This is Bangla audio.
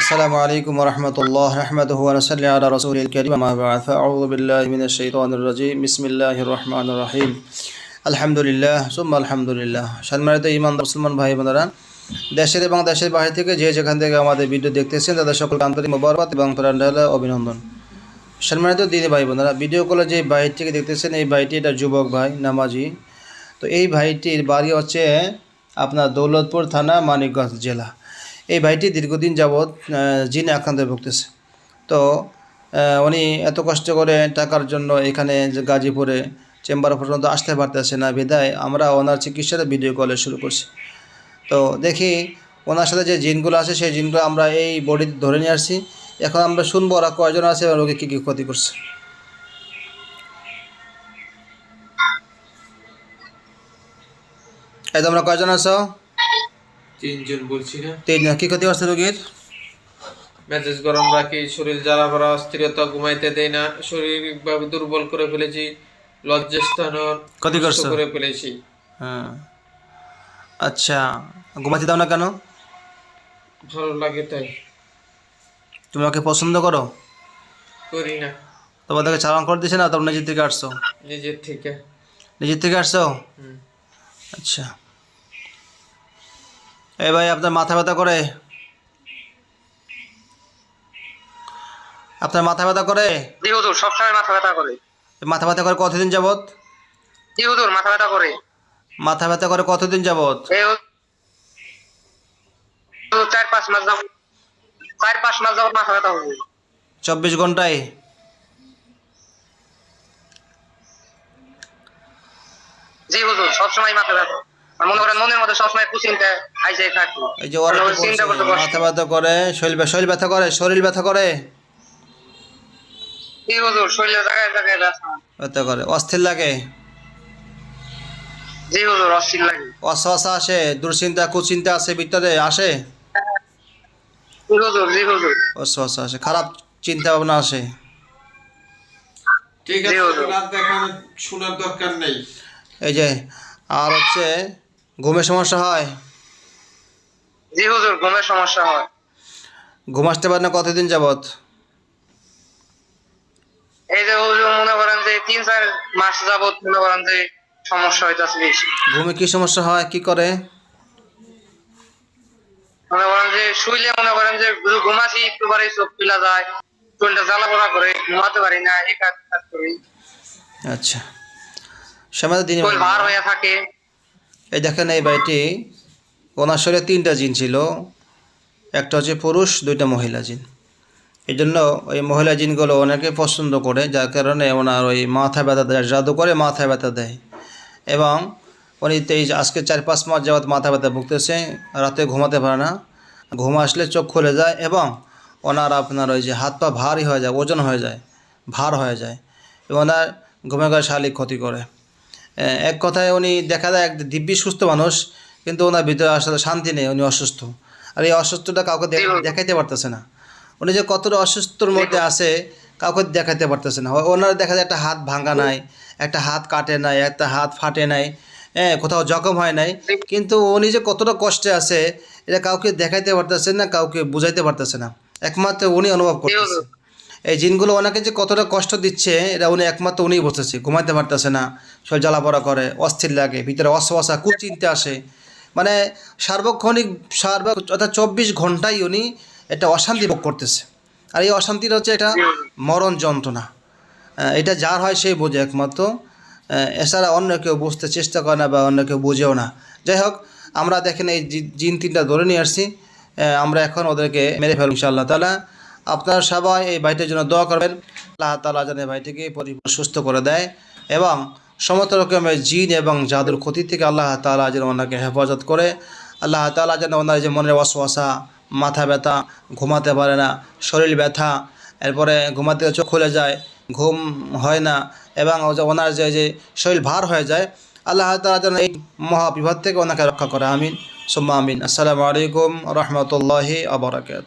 السلام عليكم ورحمة الله نحمده ونصلي على رسوله الكريم ما بعد فأعوذ بالله من الشيطان الرجيم بسم الله الرحمن الرحيم الحمد لله ثم الحمد لله সম্মানিত ইমান মুসলমান ভাই বোনেরা দেশের এবং দেশের বাইরে থেকে যে যেখান থেকে আমাদের ভিডিও দেখতেছেন তাদের সকলকে আন্তরিক মোবারকবাদ এবং প্রাণঢালা অভিনন্দন সম্মানিত দিদি ভাই বোনেরা ভিডিও কলে যে ভাইটি থেকে দেখতেছেন এই ভাইটি এটা যুবক ভাই নামাজি তো এই ভাইটির বাড়ি হচ্ছে আপনার দৌলতপুর থানা মানিকগঞ্জ জেলা এই ভাইটি দীর্ঘদিন যাবৎ জিনে আক্রান্ত ভুগতেছে। তো উনি এত কষ্ট করে টাকার জন্য এখানে গাজীপুরে চেম্বার পর্যন্ত আসতে পারতেছে না, বিদায় আমরা ওনার চিকিৎসাটা ভিডিও কলে শুরু করছি। তো দেখি ওনার সাথে যে জিনগুলো আছে, সেই জিনগুলো আমরা এই বডি ধরে নিয়ে আসছি। এখন আমরা শুনব ওরা কয়জন আছে রোগী কী কী ক্ষতি করছে। এই তোমরা কয়জন আছো? তিনজন বলছি না। তিন কী ক্ষতি করছে রোগীর? মেজাজ গরম রাখি শরীর জ্বালা ভরা অস্থিরতা ঘুমাইতে দেয় না। শারীরিকভাবে দুর্বল করে ফেলেছি লজ্জাস্থান ক্ষতি করছ? করে ফেলেছি। হ্যাঁ। আচ্ছা ঘুমাতে দাও না কেন? ভালো লাগে তাই। তোমাকে পছন্দ করো? করি না। তোমাদেরকে চালান করে দিছে না তোমরা নিজের থেকে আসছো? নিজের থেকে। নিজের থেকে আসছো? হুম। আচ্ছা। এই ভাই আপনার মাথা ব্যথা করে? আপনার মাথা ব্যথা করে? জি হুজুর সবসময় মাথা ব্যথা করে। মাথা ব্যথা করে কতদিন যাবত জি হুজুর মাথা ব্যথা করে। মাথা ব্যথা করে কতদিন যাবত চার পাঁচ মাস যাবত চার পাঁচ মাস যাবত মাথা ব্যথা হুজুর। চব্বিশ ঘন্টায়? জি হুজুর সবসময় মাথা ব্যথা। মনে করেন মনের মধ্যে সবসময় কুচিন্তা আইসে থাকি। এই যে ওরা কি করেন চিন্তা করতে মাথা ব্যথা করে শরীর শরীর ব্যথা করে শরীর ব্যথা করে। জি হুজুর শরীরে জায়গায় জায়গায় ব্যথা। ব্যথা করে। অস্থির লাগে? জি হুজুর অস্থির লাগে। অসহসা আসে দুশ্চিন্তা কুচিন্তা আছে ভিতরে আসে? হুজুর জি হুজুর। অসহসা আসে খারাপ চিন্তা ভাবনা আসে। ঠিক আছে দেখানো শোনার দরকার নেই। এই যে আর হচ্ছে ঘুমের সমস্যা হয়? জি হুজুর ঘুমের সমস্যা হয়। ঘুম আসতে পারে না কতদিন যাবত এই যে হুজুর মনে করেন যে তিন চার মাস যাবত মনে করেন যে সমস্যা হইতাছে বেশি। ঘুমে কি সমস্যা হয় কি করে? মনে করেন যে শুইলে মনে করেন যে ঘুমাসি একটু পরে চোখ খুলা যায় শরীরটা জ্বালা পোড়া করে ঘুমাতে পারি না এই কাজ কাজ করি। আচ্ছা। সময় দিন ভার হয়ে থাকে। এই দেখেন এই বাড়িটি ওনার শরীরে তিনটা জিন ছিল। একটা হচ্ছে পুরুষ, দুইটা মহিলা জিন। এই জন্য ওই মহিলা জিনগুলো অনেকে পছন্দ করে, যার কারণে ওনার ওই মাথা ব্যথা দেয়, জাদু করে মাথা ব্যথা দেয়। এবং উনি তেইশ আজকে চার পাঁচ মাস যাবৎ মাথা ব্যথা ভুগতেছে, রাতে ঘুমাতে পারে না। ঘুম আসলে চোখ খুলে যায় এবং ওনার আপনার ওই যে হাত পা ভারী হয়ে যায়, ওজন হয়ে যায়, ভার হয়ে যায়। এবং ওনার ঘুমে ঘরে শারীরিক ক্ষতি করে। এক কথায় উনি দেখা যায় এক দিব্যি সুস্থ মানুষ কিন্তু ওনার ভিতরে আসলে শান্তি নেই উনি অসুস্থ। আর এই অসুস্থটা কাউকে দেখাইতে পারতেছে না। উনি যে কতটা অসুস্থর মধ্যে আছে কাউকে দেখাইতে পারতেছে না। ওনার দেখা যায় একটা হাত ভাঙা নাই একটা হাত কাটে নাই একটা হাত ফাটে নাই হ্যাঁ কোথাও জখম হয় নাই। কিন্তু উনি যে কতটা কষ্টে আছে এটা কাউকে দেখাইতে পারতেছে না কাউকে বুঝাইতে পারতেছে না। একমাত্র উনি অনুভব করতেছে। এই জিনগুলো ওনাকে যে কতটা কষ্ট দিচ্ছে, এটা উনি একমাত্র উনিই বসেছে ঘুমাইতে পারতেছে না, শরীর জ্বালাপড়া করে, অস্থির লাগে, ভিতরে অসহসা কুচিন্তে আসে। মানে সার্বক্ষণিক, সার্ব অর্থাৎ চব্বিশ ঘন্টাই উনি একটা অশান্তি ভোগ করতেছে। আর এই অশান্তির হচ্ছে এটা মরণ যন্ত্রণা। এটা যার হয় সেই বোঝে একমাত্র। এছাড়া অন্য কেউ বুঝতে চেষ্টা করে না বা অন্য কেউ বোঝেও না। যাই হোক, আমরা দেখেন এই জিন তিনটা ধরে নিয়ে আসছি। আমরা এখন ওদেরকে মেরে ফেলব ইনশাআল্লাহ তালা আপনারা সবাই এই ভাইটির জন্য দোয়া করবেন। আল্লাহ তালা যেন এই ভাইটিকে পরিপূর্ণ সুস্থ করে দেয় এবং সমস্ত রকমের জিন এবং জাদুর ক্ষতি থেকে আল্লাহ তালা যেন ওনাকে হেফাজত করে। আল্লাহ তালা যেন ওনার যে মনের অসহসা মাথা ব্যথা, ঘুমাতে পারে না, শরীর ব্যথা, এরপরে ঘুমাতে চোখ খুলে যায়, ঘুম হয় না এবং ওনার যে যে শরীর ভার হয়ে যায়, আল্লাহ তালা যেন এই মহাবিপদ থেকে ওনাকে রক্ষা করে। আমিন। সুম্মা আমিন। আসসালামু আলাইকুম রহমতুল্লাহি আবরাকাত